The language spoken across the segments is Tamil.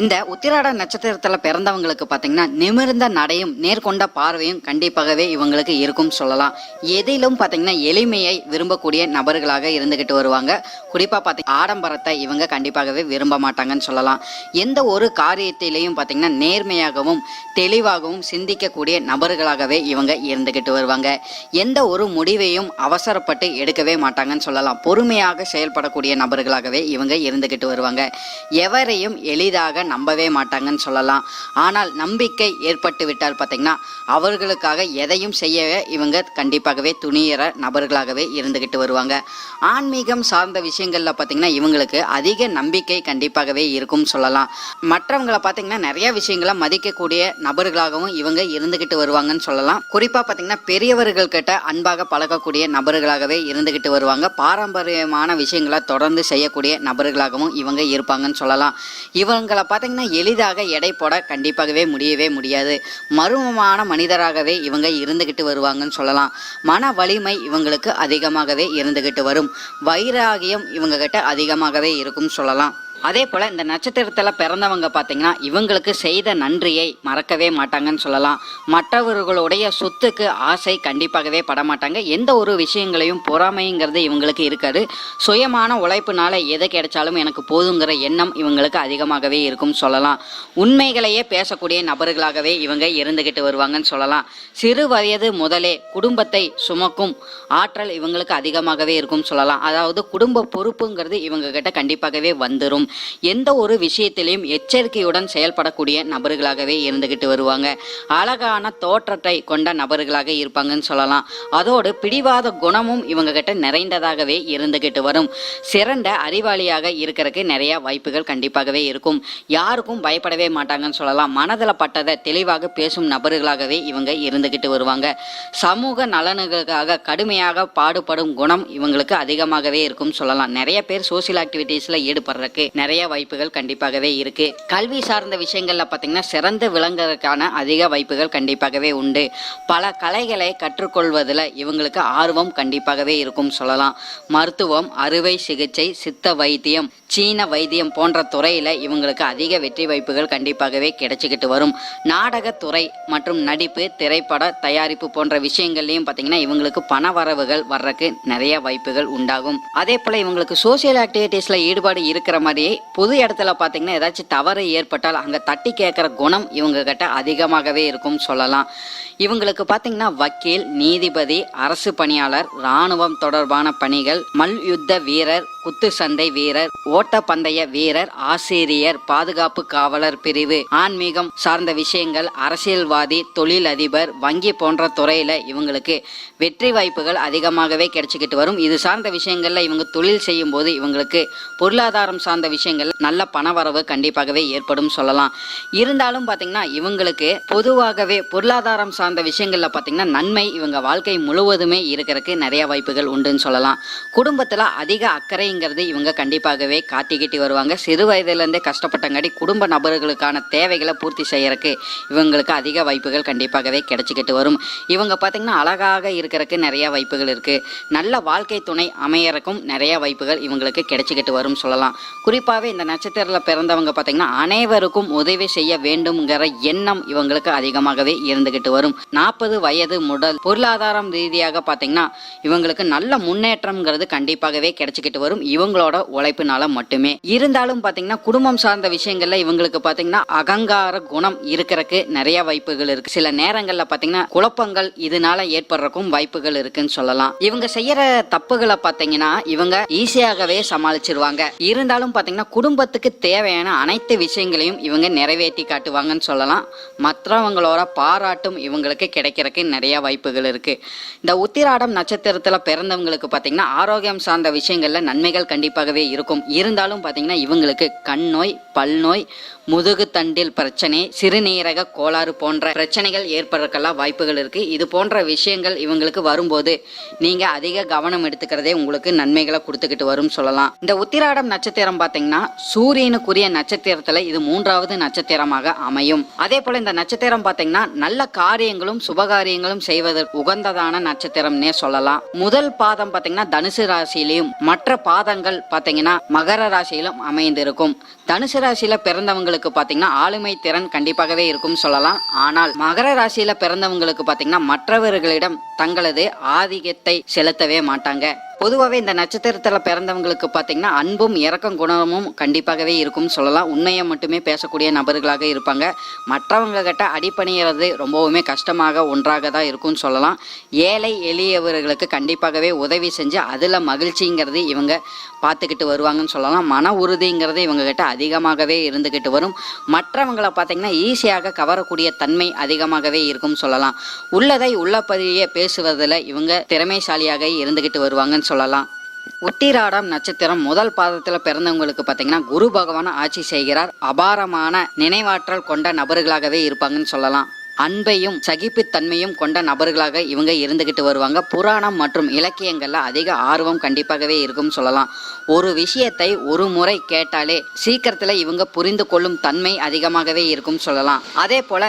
இந்த உத்திராட நட்சத்திரத்தில் பிறந்தவங்களுக்கு பார்த்தீங்கன்னா நிமிர்ந்த நடையும் நேர்கொண்ட பார்வையும் கண்டிப்பாகவே இவங்களுக்கு இருக்கும் சொல்லலாம். எதிலும் பார்த்தீங்கன்னா எளிமையை விரும்பக்கூடிய நபர்களாக இருந்துகிட்டு வருவாங்க. குறிப்பாக பார்த்தீங்க ஆடம்பரத்தை இவங்க கண்டிப்பாகவே விரும்ப மாட்டாங்கன்னு சொல்லலாம். எந்த ஒரு காரியத்திலையும் பார்த்தீங்கன்னா நேர்மையாகவும் தெளிவாகவும் சிந்திக்கக்கூடிய நபர்களாகவே இவங்க இருந்துகிட்டு வருவாங்க. எந்த ஒரு முடிவையும் அவசரப்பட்டு எடுக்கவே மாட்டாங்கன்னு சொல்லலாம். பொறுமையாக செயல்படக்கூடிய நபர்களாகவே இவங்க இருந்துகிட்டு வருவாங்க. எவரையும் எளிதாக நம்பவே மாட்டாங்கன்னு சொல்லலாம். ஆனால் நம்பிக்கை ஏற்பட்டு விட்டால் பார்த்தீங்கன்னா அவர்களுக்காக எதையும் செய்ய இவங்க கண்டிப்பாகவே துணியற நபர்களாகவே இருந்துகிட்டு வருவாங்க. ஆன்மீகம் சார்ந்த விஷயங்கள்ல பார்த்தீங்கன்னா இவங்களுக்கு அதிக நம்பிக்கை கண்டிப்பாகவே இருக்கும் சொல்லலாம். மற்றவங்களை பார்த்தீங்கன்னா நிறைய விஷயங்களை மதிக்கக்கூடிய நபர்களாகவும் இவங்க இருந்துகிட்டு வருவாங்கன்னு சொல்லலாம். குறிப்பா பார்த்தீங்கன்னா பெரியவர்கள் கிட்ட அன்பாக பழகக்கூடிய நபர்களாகவே இருந்துகிட்டு வருவாங்க. பாரம்பரியமான விஷயங்களை தொடர்ந்து செய்யக்கூடிய நபர்களாகவும் இவங்க இருப்பாங்கன்னு சொல்லலாம். இவங்களை பார்த்தீங்கன்னா எளிதாக எடை போட கண்டிப்பாகவே முடியவே முடியாது. மர்மமான மனிதராகவே இவங்க இருந்துகிட்டு வருவாங்கன்னு சொல்லலாம். மன வலிமை இவங்களுக்கு அதிகமாகவே இருந்துகிட்டு வரும். வைராகியம் இவங்க கிட்ட அதிகமாகவே இருக்கும்னு சொல்லலாம். அதே போல் இந்த நட்சத்திரத்தில் பிறந்தவங்க பார்த்தீங்கன்னா இவங்களுக்கு செய்த நன்றியை மறக்கவே மாட்டாங்கன்னு சொல்லலாம். மற்றவர்களுடைய சொத்துக்கு ஆசை கண்டிப்பாகவே படமாட்டாங்க. எந்த ஒரு விஷயங்களையும் பொறாமைங்கிறது இவங்களுக்கு இருக்காது. சுயமான உழைப்புனால எது கிடைச்சாலும் எனக்கு போதுங்கிற எண்ணம் இவங்களுக்கு அதிகமாகவே இருக்கும் சொல்லலாம். உண்மைகளையே பேசக்கூடிய நபர்களாகவே இவங்க இருந்துகிட்டு வருவாங்கன்னு சொல்லலாம். சிறு வயது முதலே குடும்பத்தை சுமக்கும் ஆற்றல் இவங்களுக்கு அதிகமாகவே இருக்கும் சொல்லலாம். அதாவது குடும்ப பொறுப்புங்கிறது இவங்க கிட்ட கண்டிப்பாகவே வந்துடும் எந்த ஒரு விஷயத்திலையும் எச்சரிக்கையுடன் செயல்படக்கூடிய நபர்களாகவே இருந்துகிட்டு வருவாங்க. அழகான தோற்றத்தை கொண்ட நபர்களாக இருப்பாங்கன்னு சொல்லலாம். அதோடு பிடிவாத குணமும் இவங்க கிட்ட நிறைந்ததாகவே இருந்துகிட்டு வரும். சிறந்த அறிவாளியாக இருக்கிறதுக்கு நிறைய வாய்ப்புகள் கண்டிப்பாகவே இருக்கும். யாருக்கும் பயப்படவே மாட்டாங்கன்னு சொல்லலாம். மனதில் பட்டதை தெளிவாக பேசும் நபர்களாகவே இவங்க இருந்துகிட்டு வருவாங்க. சமூக நலனுக்காக கடுமையாக பாடுபடும் குணம் இவங்களுக்கு அதிகமாகவே இருக்கும் சொல்லலாம். நிறைய பேர் சோசியல் ஆக்டிவிட்டீஸில் ஈடுபடுறதுக்கு நிறைய வாய்ப்புகள் கண்டிப்பாகவே இருக்கு. கல்வி சார்ந்த விஷயங்கள்ல பார்த்தீங்கன்னா சிறந்து விளங்குறதுக்கான அதிக வாய்ப்புகள் கண்டிப்பாகவே உண்டு. பல கலைகளை கற்றுக்கொள்வதில் இவங்களுக்கு ஆர்வம் கண்டிப்பாகவே இருக்கும் சொல்லலாம். மருத்துவம் அறுவை சிகிச்சை சித்த வைத்தியம் சீன வைத்தியம் போன்ற துறையில் இவங்களுக்கு அதிக வெற்றி வாய்ப்புகள் கண்டிப்பாகவே கிடைச்சிக்கிட்டு வரும். நாடகத்துறை மற்றும் நடிப்பு திரைப்பட தயாரிப்பு போன்ற விஷயங்கள்லையும் பார்த்தீங்கன்னா இவங்களுக்கு பண வரவுகள் வர்றதுக்கு நிறைய வாய்ப்புகள் உண்டாகும். அதே போல் இவங்களுக்கு சோசியல் ஆக்டிவிட்டீஸில் ஈடுபாடு இருக்கிற மாதிரி மாதிரி பொது இடத்துல பார்த்தீங்கன்னா ஏதாச்சும் தவறு ஏற்பட்டால் அங்கே தட்டி கேட்குற குணம் இவங்க கிட்ட அதிகமாகவே இருக்கும் சொல்லலாம். இவங்களுக்கு பார்த்தீங்கன்னா வக்கீல் நீதிபதி அரசு பணியாளர் இராணுவம் தொடர்பான பணிகள் மல்யுத்த வீரர் குத்து வீரர் ஓட்டப்பந்தய வீரர் ஆசிரியர் பாதுகாப்பு காவலர் பிரிவு ஆன்மீகம் சார்ந்த விஷயங்கள் அரசியல்வாதி தொழில் அதிபர் வங்கி போன்ற துறையில இவங்களுக்கு வெற்றி வாய்ப்புகள் அதிகமாகவே கிடைச்சிக்கிட்டு வரும். இது சார்ந்த விஷயங்கள்ல இவங்க தொழில் செய்யும் போது இவங்களுக்கு பொருளாதாரம் சார்ந்த விஷயங்கள் நல்ல பணவரவு கண்டிப்பாகவே ஏற்படும் சொல்லலாம். இருந்தாலும் பாத்தீங்கன்னா இவங்களுக்கு பொதுவாகவே பொருளாதாரம் சார்ந்த விஷயங்கள்ல பாத்தீங்கன்னா நன்மை இவங்க வாழ்க்கை முழுவதுமே இருக்கிறதுக்கு நிறைய வாய்ப்புகள் உண்டுன்னு சொல்லலாம். குடும்பத்துல அதிக அக்கறை அப்படிங்கிறது இவங்க கண்டிப்பாகவே காட்டிக்கிட்டு வருவாங்க. சிறு வயதிலேருந்தே கஷ்டப்பட்டங்காட்டி குடும்ப நபர்களுக்கான தேவைகளை பூர்த்தி செய்யறதுக்கு இவங்களுக்கு அதிக வாய்ப்புகள் கண்டிப்பாகவே கிடைச்சிக்கிட்டு வரும். இவங்க பார்த்தீங்கன்னா அழகாக இருக்கிறதுக்கு நிறைய வாய்ப்புகள் இருக்குது நல்ல வாழ்க்கை துணை அமையறக்கும் நிறைய வாய்ப்புகள் இவங்களுக்கு கிடைச்சிக்கிட்டு வரும் சொல்லலாம். குறிப்பாகவே இந்த நட்சத்திரத்தில் பிறந்தவங்க பார்த்தீங்கன்னா அனைவருக்கும் உதவி செய்ய வேண்டும்ங்கிற எண்ணம் இவங்களுக்கு அதிகமாகவே இருந்துகிட்டு வரும். நாற்பது வயது முதல் பொருளாதாரம் ரீதியாக பார்த்தீங்கன்னா இவங்களுக்கு நல்ல முன்னேற்றம்ங்கிறது கண்டிப்பாகவே கிடைச்சிக்கிட்டு வரும். இவங்களோட உழைப்பினால மட்டுமே. இருந்தாலும் பார்த்தீங்கன்னா குடும்பம் சார்ந்த விஷயங்கள்ல இவங்களுக்கு பார்த்தீங்கன்னா அகங்கார குணம் இருக்கிறதுக்கு நிறைய வாய்ப்புகள் இருக்கு. சில நேரங்களில் பார்த்தீங்கன்னா குழப்பங்கள் இதனால ஏற்படுறக்கும் வாய்ப்புகள் இருக்குன்னு சொல்லலாம். இவங்க செய்யற தப்புகளை பார்த்தீங்கன்னா இவங்க ஈஸியாகவே சமாளிச்சிருவாங்க. இருந்தாலும் பார்த்தீங்கன்னா குடும்பத்துக்கு தேவையான அனைத்து விஷயங்களையும் இவங்க நிறைவேற்றி காட்டுவாங்கன்னு சொல்லலாம். மற்றவங்களோட பாராட்டும் இவங்களுக்கு கிடைக்கிறதுக்கு நிறைய வாய்ப்புகள் இருக்கு. இந்த உத்திராடம் நட்சத்திரத்தில் பிறந்தவங்களுக்கு பார்த்தீங்கன்னா ஆரோக்கியம் சார்ந்த விஷயங்கள்ல நன்மைகள் கண்டிப்பாகவே இருக்கும். இருந்தாலும் பார்த்தீங்கன்னா இவங்களுக்கு கண் நோய் பல் நோய் முதுகு தண்டில் பிரச்சனை சிறுநீரக கோளாறு போன்ற பிரச்சனைகள் ஏற்படுறதுக்கெல்லாம் வாய்ப்புகள் இருக்கு. இது போன்ற விஷயங்கள் இவங்களுக்கு வரும்போது நீங்க அதிக கவனம் எடுத்துக்கிறதே உங்களுக்கு நன்மைகளை கொடுத்துக்கிட்டு வரும் சொல்லலாம். இந்த உத்திராடம் நட்சத்திரம் பார்த்தீங்கன்னா சூரியனுக்குரிய நட்சத்திரத்துல இது மூன்றாவது நட்சத்திரமாக அமையும். அதே போல இந்த நட்சத்திரம் பார்த்தீங்கன்னா நல்ல காரியங்களும் சுபகாரியங்களும் செய்வதற்கு உகந்ததான நட்சத்திரம்னே சொல்லலாம். முதல் பாதம் பார்த்தீங்கன்னா தனுசு ராசியிலையும் மற்ற பாதங்கள் பார்த்தீங்கன்னா மகர ராசியிலும் அமைந்திருக்கும். தனுசு ராசியில பிறந்தவங்களுக்கு பார்த்தீங்கன்னா ஆளுமை திறன் கண்டிப்பாகவே இருக்கும் சொல்லலாம். ஆனால் மகர ராசியில பிறந்தவங்களுக்கு பார்த்தீங்கன்னா மற்றவர்களிடம் தங்களது ஆதிக்கத்தை செலுத்தவே மாட்டாங்க. பொதுவாகவே இந்த நட்சத்திரத்தில் பிறந்தவங்களுக்கு பார்த்தீங்கன்னா அன்பும் இரக்கம் குணமும் கண்டிப்பாகவே இருக்கும் சொல்லலாம். உண்மையை மட்டுமே பேசக்கூடிய நபர்களாக இருப்பாங்க. மற்றவங்க கிட்ட அடிப்பணிகிறது ரொம்பவுமே கஷ்டமாக ஒன்றாக தான் இருக்கும்னு சொல்லலாம். ஏழை எளியவர்களுக்கு கண்டிப்பாகவே உதவி செஞ்சு அதில் மகிழ்ச்சிங்கிறது இவங்க பார்த்துக்கிட்டு வருவாங்கன்னு சொல்லலாம். மன உறுதிங்கிறது இவங்க கிட்ட அதிகமாகவே இருந்துக்கிட்டு வரும். மற்றவங்களை பார்த்தீங்கன்னா ஈஸியாக கவரக்கூடிய தன்மை அதிகமாகவே இருக்கும் சொல்லலாம். உள்ளதை உள்ளபடியே பேசுவதில் இவங்க திறமைசாலியாக இருந்துக்கிட்டு வருவாங்கன்னு சொல்லலாம். உத்திராடம் நட்சத்திரம் முதல் பாதத்தில் பிறந்தவங்களுக்கு பார்த்தீங்கன்னா குரு பகவான் ஆட்சி செய்கிறார். அபாரமான நினைவாற்றல் கொண்ட நபர்களாகவே இருப்பாங்கன்னு சொல்லலாம். அன்பையும் சகிப்புத்தன்மையும் கொண்ட நபர்களாக இவங்க இருந்துகிட்டு வருவாங்க. புராணம் மற்றும் இலக்கியங்களில் அதிக ஆர்வம் கண்டிப்பாகவே இருக்கும் சொல்லலாம். ஒரு விஷயத்தை ஒரு முறை கேட்டாலே சீக்கிரத்தில் இவங்க புரிந்து கொள்ளும் தன்மை அதிகமாகவே இருக்கும் சொல்லலாம். அதே போல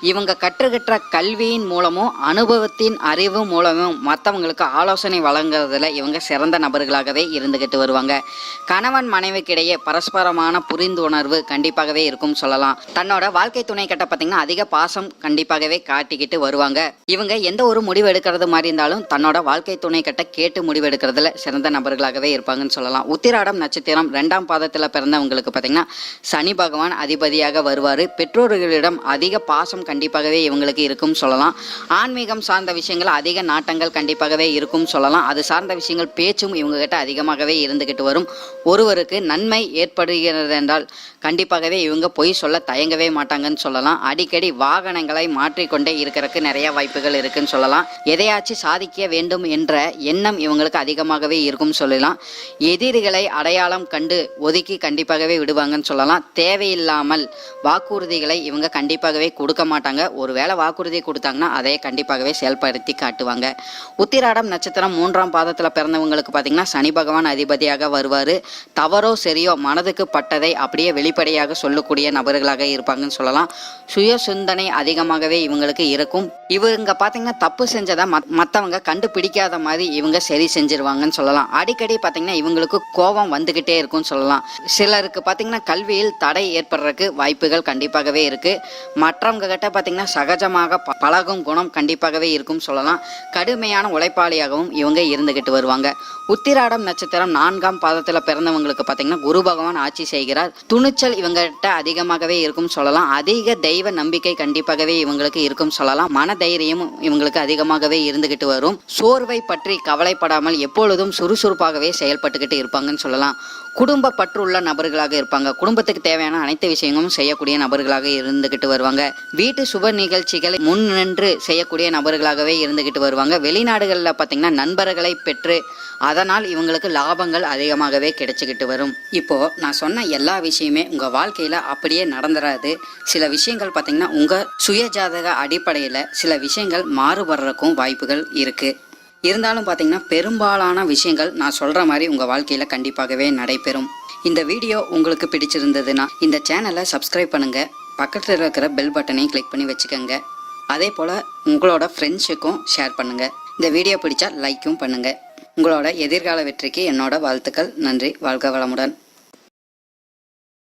இவங்க கற்றுக்கிட்ட கல்வியின் மூலமும் அனுபவத்தின் அறிவு மூலமும் மற்றவங்களுக்கு ஆலோசனை வழங்குறதுல இவங்க சிறந்த நபர்களாகவே இருந்துகிட்டு வருவாங்க. கணவன் மனைவிக்கிடையே பரஸ்பரமான புரிந்துணர்வு கண்டிப்பாகவே இருக்கும் சொல்லலாம். தன்னோட வாழ்க்கை துணை கிட்ட பார்த்தீங்கன்னா அதிக பாசம் கண்டிப்பாகவே காட்டிக்கிட்டு வருவாங்க. இவங்க எந்த ஒரு முடிவு எடுக்கிறது மாதிரி இருந்தாலும் தன்னோட வாழ்க்கை துணை கிட்ட கேட்டு முடிவு எடுக்கிறதுல சிறந்த நபர்களாகவே இருப்பாங்கன்னு சொல்லலாம். உத்திராடம் நட்சத்திரம் ரெண்டாம் பாதத்தில் பிறந்தவங்களுக்கு பார்த்தீங்கன்னா சனி பகவான் அதிபதியாக வருவார். பெற்றோர்களிடம் அதிக பாசம் கண்டிப்பாகவே இவங்களுக்கு இருக்கும் சொல்லலாம். ஆன்மீகம் சார்ந்த விஷயங்கள் அதிக நாட்டங்கள் கண்டிப்பாகவே இருக்கும் சொல்லலாம். அது சார்ந்த விஷயங்கள் பேச்சும் இவங்ககிட்ட அதிகமாகவே இருந்துகிட்டு வரும். ஒருவருக்கு நன்மை ஏற்படுகிறது என்றால் கண்டிப்பாகவே இவங்க பொய் சொல்ல தயங்கவே மாட்டாங்கன்னு சொல்லலாம். அடிக்கடி வாகனங்களை மாற்றிக்கொண்டே இருக்கிறதுக்கு நிறைய வாய்ப்புகள் இருக்குன்னு சொல்லலாம். எதையாச்சும் சாதிக்க வேண்டும் என்ற எண்ணம் இவங்களுக்கு அதிகமாகவே இருக்கும் சொல்லலாம். எதிரிகளை அடையாளம் கண்டு ஒதுக்கி கண்டிப்பாகவே விடுவாங்கன்னு சொல்லலாம். தேவையில்லாமல் வாக்குறுதிகளை இவங்க கண்டிப்பாகவே கொடுக்க மாட்டாங்க. ஒருவேளை வாக்குறுதி கொடுத்தாங்கன்னா அதை கண்டிப்பாகவே செயல்படுத்தி காட்டுவாங்க. உத்திராடம் நட்சத்திரம் மூன்றாம் பாதத்தில் பிறந்தவங்களுக்கு பார்த்தீங்கன்னா சனி பகவான் அதிபதியாக வருவார். தவறோ சரியோ மனதுக்கு பட்டதை அப்படியே வெளிப்படையாக சொல்லக்கூடிய நபர்களாக இருப்பாங்கன்னு சொல்லலாம். சுய சிந்தனை அதிகமாகவே இவங்களுக்கு இருக்கும். இவங்க பார்த்தீங்கன்னா தப்பு செஞ்சதை மத் மற்றவங்க கண்டுபிடிக்காத மாதிரி இவங்க சரி செஞ்சிருவாங்கன்னு சொல்லலாம். அடிக்கடி பார்த்தீங்கன்னா இவங்களுக்கு கோபம் வந்துக்கிட்டே இருக்கும்னு சொல்லலாம். சிலருக்கு பார்த்தீங்கன்னா கல்வியில் தடை ஏற்படுறதுக்கு வாய்ப்புகள் கண்டிப்பாகவே இருக்கு. மற்றவங்க கிட்ட பார்த்தீங்கன்னா சகஜமாக ப- பழகும் குணம் கண்டிப்பாகவே இருக்கும் சொல்லலாம். கடுமையான உழைப்பாளியாகவும் இவங்க இருந்துக்கிட்டு வருவாங்க. உத்திராடம் நட்சத்திரம் நான்காம் பாதத்தில் பிறந்தவங்களுக்கு பார்த்தீங்கன்னா குரு பகவான் ஆட்சி செய்கிறார். துணிச்சல் இவங்ககிட்ட அதிகமாகவே இருக்கும் சொல்லலாம். அதிக தெய்வ நம்பிக்கை கண்டிப்பாகவே இவங்களுக்கு இருக்கும் சொல்லலாம். மன தைரியம் இவங்களுக்கு அதிகமாகவே இருந்துகிட்டு வரும். சோர்வை பற்றி கவலைப்படாமல் எப்பொழுதும் சுறுசுறுப்பாகவே செயல்பட்டுக்கிட்டு இருப்பாங்கன்னு சொல்லலாம். குடும்ப பற்றுள்ள நபர்களாக இருப்பாங்க. குடும்பத்துக்கு தேவையான அனைத்து விஷயங்களும் செய்யக்கூடிய நபர்களாக இருந்துகிட்டு வருவாங்க. வீட்டு சுப நிகழ்ச்சிகளை முன் நின்று செய்யக்கூடிய நபர்களாகவே இருந்துகிட்டு வருவாங்க. வெளிநாடுகளில் பார்த்தீங்கன்னா நண்பர்களை பெற்று அதனால் இவங்களுக்கு லாபங்கள் அதிகமாகவே கிடைச்சிக்கிட்டு வரும். இப்போ நான் சொன்ன எல்லா விஷயமே உங்க வாழ்க்கையில அப்படியே நடந்துராது. சில விஷயங்கள் பார்த்தீங்கன்னா உங்க சுயஜாதக அடிப்படையில் சில விஷயங்கள் மாறுபடுறதுக்கும் வாய்ப்புகள் இருக்கு. இருந்தாலும் பார்த்தீங்கன்னா பெரும்பாலான விஷயங்கள் நான் சொல்கிற மாதிரி உங்கள் வாழ்க்கையில் கண்டிப்பாகவே நடைபெறும். இந்த வீடியோ உங்களுக்கு பிடிச்சிருந்ததுன்னா இந்த சேனலை சப்ஸ்கிரைப் பண்ணுங்கள் பக்கத்தில் இருக்கிற பெல் பட்டனையும் கிளிக் பண்ணி வச்சுக்கோங்க. அதே போல் உங்களோட ஃப்ரெண்ட்ஸுக்கும் ஷேர் பண்ணுங்கள் இந்த வீடியோ பிடிச்சா லைக்கும் பண்ணுங்கள் உங்களோட எதிர்கால வெற்றிக்கு என்னோட வாழ்த்துக்கள். நன்றி. வாழ்க வளமுடன்.